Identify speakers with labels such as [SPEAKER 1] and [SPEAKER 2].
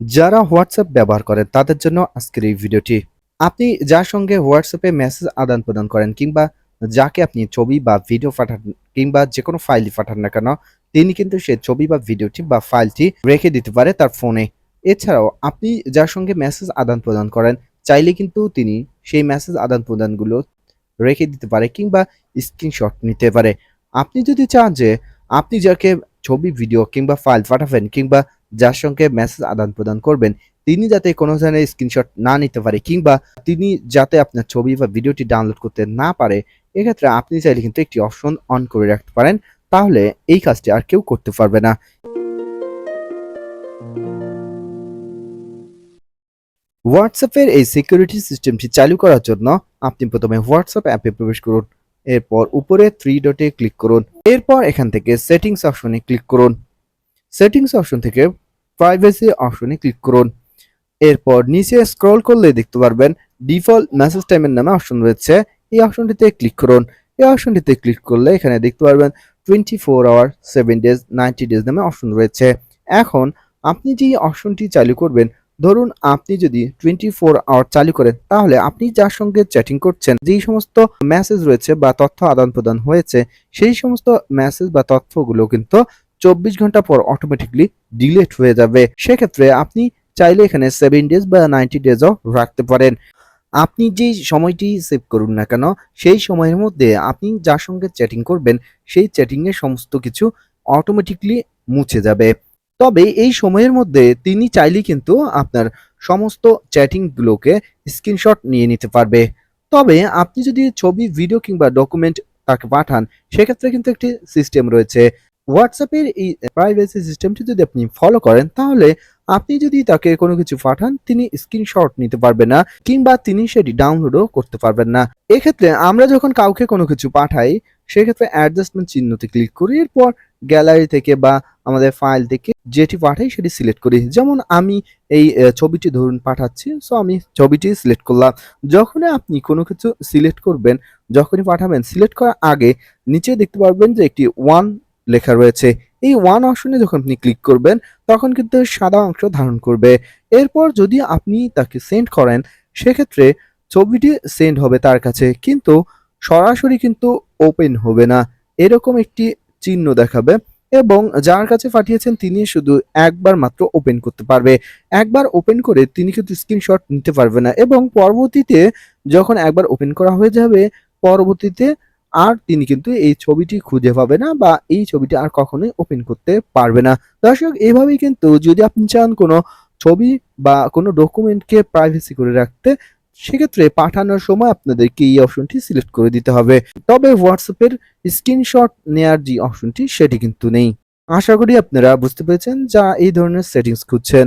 [SPEAKER 1] যারা হোয়াটসঅ্যাপ ব্যবহার করেন, তাদের জন্য আজকের এই ভিডিওটি। আপনি যার সঙ্গে হোয়াটসঅ্যাপে মেসেজ আদান প্রদান করেন কিংবা যাকে আপনি ছবি বা ভিডিও পাঠান কিংবা যে কোনো ফাইলই পাঠান না কেন, তিনি কিন্তু সেই ছবি বা ভিডিওটি বা ফাইলটি রেখে দিতে পারে তার ফোনে এছাড়াও আপনি যার সঙ্গে মেসেজ আদান প্রদান করেন, চাইলে কিন্তু তিনি সেই মেসেজ আদান প্রদানগুলো রেখে দিতে পারে কিংবা স্ক্রিনশট নিতে পারে। আপনি যদি চান যে আপনি যাকে ছবি, ভিডিও কিংবা ফাইল পাঠাবেন কিংবা যার সঙ্গে মেসেজ আদান প্রদান করবেন। তিনি যাতে কোনো ধরনের স্ক্রিনশট না নিতে পারে কিংবা তিনি যাতে আপনার ছবি বা ভিডিওটি ডাউনলোড করতে না পারে, এক্ষেত্রে আপনি চাইলে কিন্তু একটি অপশন অন করে রাখতে পারেন। তাহলে এই কাজটি আর কেউ করতে পারবে না। হোয়াটসঅ্যাপের এই সিকিউরিটি সিস্টেমটি চালু করার জন্য আপনি প্রথমে হোয়াটসঅ্যাপ অ্যাপে প্রবেশ করুন। এরপর উপরে থ্রি ডটে ক্লিক করুন। এরপর এখান থেকে সেটিংস অপশনে ক্লিক করুন। সেটিংস অপশন থেকে প্রাইভেসি অপশনে ক্লিক করুন। এরপর নিচে স্ক্রল করলে দেখতে পারবেন ডিফল্ট মেসেজ টাইমের নামে অপশন রয়েছে। এই অপশনটিতে ক্লিক করুন। এই অপশনটিতে ক্লিক করলে এখানে দেখতে পারবেন twenty four hour seven days ninety days নামে অপশন রয়েছে। এখন আপনি যে অপশনটি চালু করবেন, ধরুন আপনি যদি টোয়েন্টি ফোর আওয়ার চালু করেন, তাহলে আপনি যার সঙ্গে চ্যাটিং করছেন, যেই সমস্ত মেসেজ রয়েছে বা তথ্য আদান প্রদান হয়েছে, সেই সমস্ত মেসেজ বা তথ্যগুলো কিন্তু চব্বিশ ঘণ্টা পর অটোমেটিকলি ডিলেট হয়ে যাবে। সেক্ষেত্রে আপনি চাইলে এখানে সেভেন ডেজ বা নাইনটি ডেজও রাখতে পারেন। আপনি যেই সময়টি সেভ করুন না কেন, সেই সময়ের মধ্যে আপনি যার সঙ্গে চ্যাটিং করবেন, সেই চ্যাটিংয়ের সমস্ত কিছু অটোমেটিকলি মুছে যাবে। তবে এই সময়ের মধ্যে তিনি চাইলেই কিন্তু আপনার সমস্ত চ্যাটিংগুলোকে স্ক্রিনশট নিয়ে নিতে পারবে। তবে আপনি যদি ছবি ভিডিও কিংবা ডকুমেন্ট তাকে পাঠান, সেক্ষেত্রে কিন্তু একটি সিস্টেম রয়েছে। হোয়াটসঅ্যাপের এই প্রাইভেসি সিস্টেমটি যদি আপনি ফলো করেন, তাহলে আপনি যদি তাকে কোনো কিছু পাঠান, তিনি স্ক্রিনশট নিতে পারবেন না, কিংবা তিনি সেটি ডাউনলোডও করতে পারবেন না। এক্ষেত্রে আমরা যখন কাউকে কোনো কিছু পাঠাই, সেক্ষেত্রে অ্যাডজাস্টমেন্ট চিহ্নতে ক্লিক করি, এরপর গ্যালারি থেকে বা আমাদের ফাইল থেকে যেটি পাঠাই, সেটি সিলেক্ট করি। যেমন আমি এই ছবিটি ধরুন পাঠাচ্ছি সো আমি ছবিটি সিলেক্ট করলাম। যখনই আপনি কোনো কিছু সিলেক্ট করবেন, যখনই পাঠাবেন সিলেক্ট করার আগে নিচে দেখতে পারবেন যে একটি ওয়ান লেখা রয়েছে। এই ওয়ান অপশনে যখন আপনি ক্লিক করবেন, তখন কিন্তু সাদা অংশ ধারণ করবে। এরপর যদি আপনি তাকে সেন্ড করেন, সেক্ষেত্রে ছবিটি সেন্ড হবে তার কাছে। কিন্তু সরাসরি কিন্তু ওপেন হবে না। এরকম একটি চিহ্ন দেখাবে এবং যার কাছে পাঠিয়েছেন তিনি শুধু একবার মাত্র ওপেন করতে পারবে। একবার ওপেন করে তিনি কিন্তু স্ক্রিনশট নিতে পারবে না এবং পরবর্তীতে যখন একবার ওপেন করা হয়ে যাবে, পরবর্তীতে আর তিনি কিন্তু এই ছবিটি খুঁজে পাবে না বা এই ছবিটি আর কখনোই ওপেন করতে পারবে না। দর্শক এইভাবেই কিন্তু যদি আপনি চান কোনো ছবি বা কোনো ডকুমেন্টকে প্রাইভেসি করে রাখতে, সেক্ষেত্রে পাঠানোর সময় আপনাদেরকে এই অপশনটি সিলেক্ট করে দিতে হবে। তবে হোয়াটসঅ্যাপের স্ক্রিনশট নেয়ার যে অপশনটি সেটি কিন্তু নেই। আশা করি আপনারা বুঝতে পেরেছেন যা এই ধরনের সেটিংস খুঁজছেন।